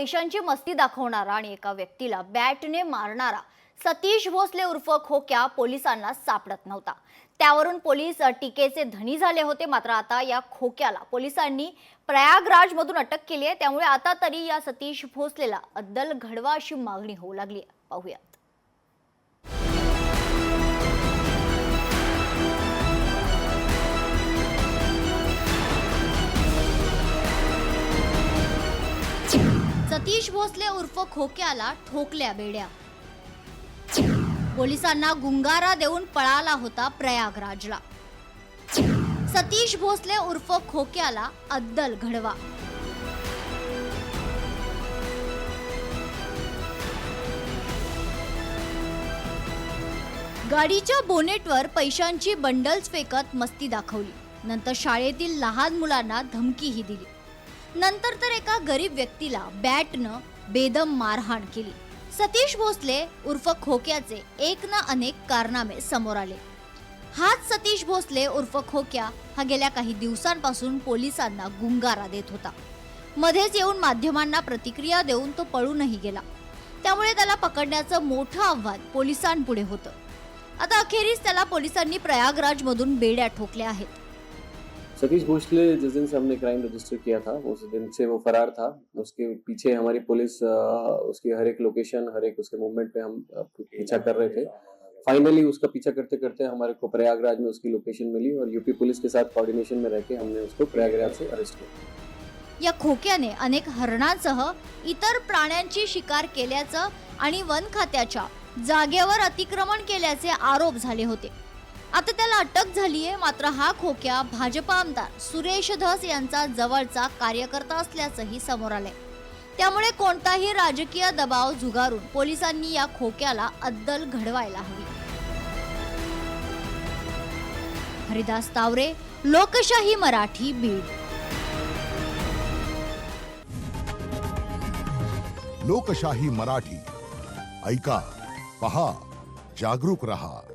पैशांची मस्ती दाखवणारा आणि एका व्यक्तीला बॅटने मारणारा सतीश भोसले उर्फ खोक्या पोलिसांना सापडत नव्हता. त्यावरून पोलीस टीकेचे धनी झाले होते. मात्र आता या खोक्याला पोलिसांनी प्रयागराजमधून अटक केली आहे. त्यामुळे आता तरी या सतीश भोसलेला अद्दल घडवा अशी मागणी होऊ लागली आहे. सतीश भोसले उर्फ खोक्याला ठोकल्या बेड्या. पोलिसांना गुंगारा देऊन पळाला होता प्रयागराजला. सतीश भोसले उर्फ खोक्याला अद्दल घडवा. गाडीच्या बोनेटवर पैशांची बंडल्स फेकत मस्ती दाखवली. नंतर शाळेतील लहान मुलांना धमकीही दिली. नंतर तर एका गरीब व्यक्तीला बॅटनं बेदम मारहाण केली. सतीश भोसले उर्फ खोक्याचे एक ना अनेक कारनामे समोर आले. हाच सतीश भोसले उर्फ खोक्या हा गेल्या काही दिवसांपासून पोलिसांना गुंगारा देत होता. मध्येच येऊन माध्यमांना प्रतिक्रिया देऊन तो पळूनही गेला. त्यामुळे त्याला पकडण्याचं मोठं आव्हान पोलिसांपुढे होतं. आता अखेरीस त्याला पोलिसांनी प्रयागराजमधून बेड्या ठोकल्या आहेत. सतीश भोसले जिस दिन से हमने क्राइम रजिस्टर किया था उस दिन से वो फरार था। उसके पीछे हमारी पुलिस उसकी हर एक लोकेशन हर एक उसके मूवमेंट पे हम पीछा कर रहे थे। फाइनली उसका पीछा करते करते हमारे को प्रयागराज में उसकी लोकेशन मिली और यूपी पुलिस के साथ कोऑर्डिनेशन में रह के हमने उसको प्रयागराज से अरेस्ट किया। या खोक्याने अनेक हरणांसह इतर प्राण्यांची शिकार केल्याचं आणि वन खात्याच्या जागेवर अतिक्रमण केल्याचे आरोप झाले होते. आता त्याला अटक झालीये मात्र हा खोक्या भाजपा आमदार सुरेश धस यांचा जवळचा कार्यकर्ता असल्याचंही समोर आलंय. त्यामुळे कोणताही राजकीय दबाव झुगारून पोलिसांनी या खोक्याला अद्दल घडवायला हवी. हरिदास तावरे लोकशाही मराठी बीड. लोकशाही मराठी. ऐका पहा जागरूक रहा.